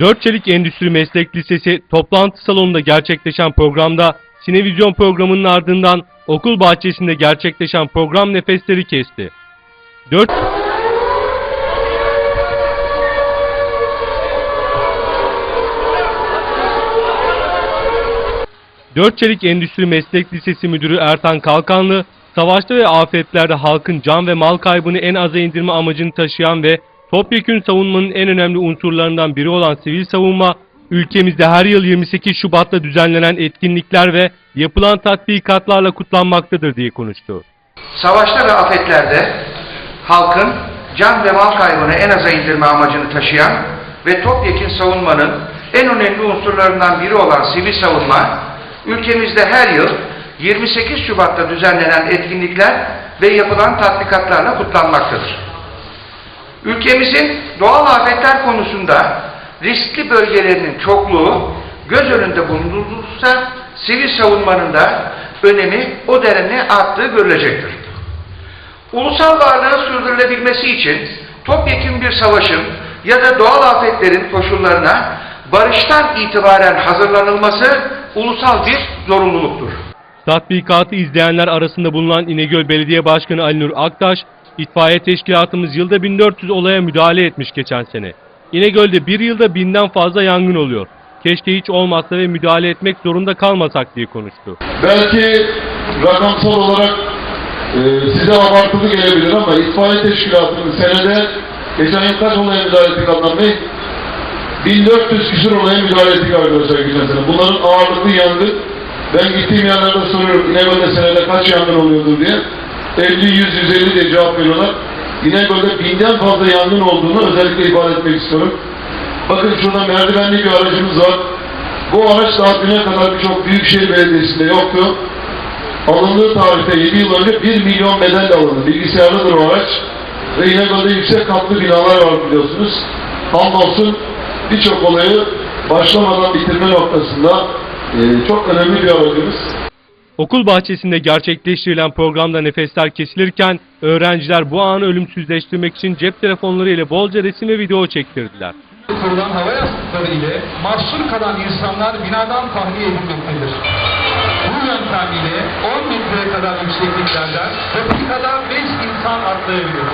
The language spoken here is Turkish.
Dört Çelik Endüstri Meslek Lisesi toplantı salonunda gerçekleşen programda Sinevizyon programının ardından okul bahçesinde gerçekleşen program nefesleri kesti. 4 Dört Çelik Endüstri Meslek Lisesi Müdürü Ertan Kalkanlı, savaşta ve afetlerde halkın can ve mal kaybını en aza indirme amacını taşıyan ve topyekün savunmanın en önemli unsurlarından biri olan sivil savunma, ülkemizde her yıl 28 Şubat'ta düzenlenen etkinlikler ve yapılan tatbikatlarla kutlanmaktadır diye konuştu. Savaşta ve afetlerde halkın can ve mal kaybını en aza indirme amacını taşıyan ve topyekun savunmanın en önemli unsurlarından biri olan sivil savunma, ülkemizde her yıl 28 Şubat'ta düzenlenen etkinlikler ve yapılan tatbikatlarla kutlanmaktadır. Ülkemizin doğal afetler konusunda riskli bölgelerinin çokluğu göz önünde bulundurulursa sivil savunmanın da önemi o denli arttığı görülecektir. Ulusal varlığın sürdürülebilmesi için topyekun bir savaşın ya da doğal afetlerin koşullarına barıştan itibaren hazırlanılması ulusal bir zorunluluktur. Tatbikatı izleyenler arasında bulunan İnegöl Belediye Başkanı Ali Nur Aktaş, itfaiye teşkilatımız yılda 1400 olaya müdahale etmiş geçen sene. İnegöl'de bir yılda binden fazla yangın oluyor. Keşke hiç olmazsa ve müdahale etmek zorunda kalmasak diye konuştu. Belki rakamsal olarak e, size abartılı gelebilir ama itfaiye teşkilatının senede geçen yıl kaç olaya müdahale ettik Adnan Bey? 1400 küsur olaya müdahale ettik arkadaşlar geçen sene. Bunların ağırlıklı yangın. Ben gittiğim yerlerde soruyorum İnegöl'de senede kaç yangın oluyordur diye. 50, 100, 150 diye cevap veriyorlar. İnegöl'de binden fazla yangın olduğunu özellikle ifade etmek istiyorum. Bakın şurada merdivenli bir aracımız var. Bu araç daha düne kadar birçok büyükşehir belediyesinde yoktu. Alındığı tarihte 7 yıl önce 1 milyon bedelle alındı. Bilgisayarlıdır o araç. Ve İnegöl'de yüksek katlı binalar var biliyorsunuz. Hamdolsun birçok olayı başlamadan bitirme noktasında e, çok önemli bir aracımız. Okul bahçesinde gerçekleştirilen programda nefesler kesilirken öğrenciler bu anı ölümsüzleştirmek için cep telefonları ile bolca resim ve video çektirdiler. kurulan hava yastıkları ile mahsur kalan insanlar binadan tahliye edilmektedir. Bu yöntem ile 10 metreye kadar yüksekliklerden dakikada 5 insan atlayabilir.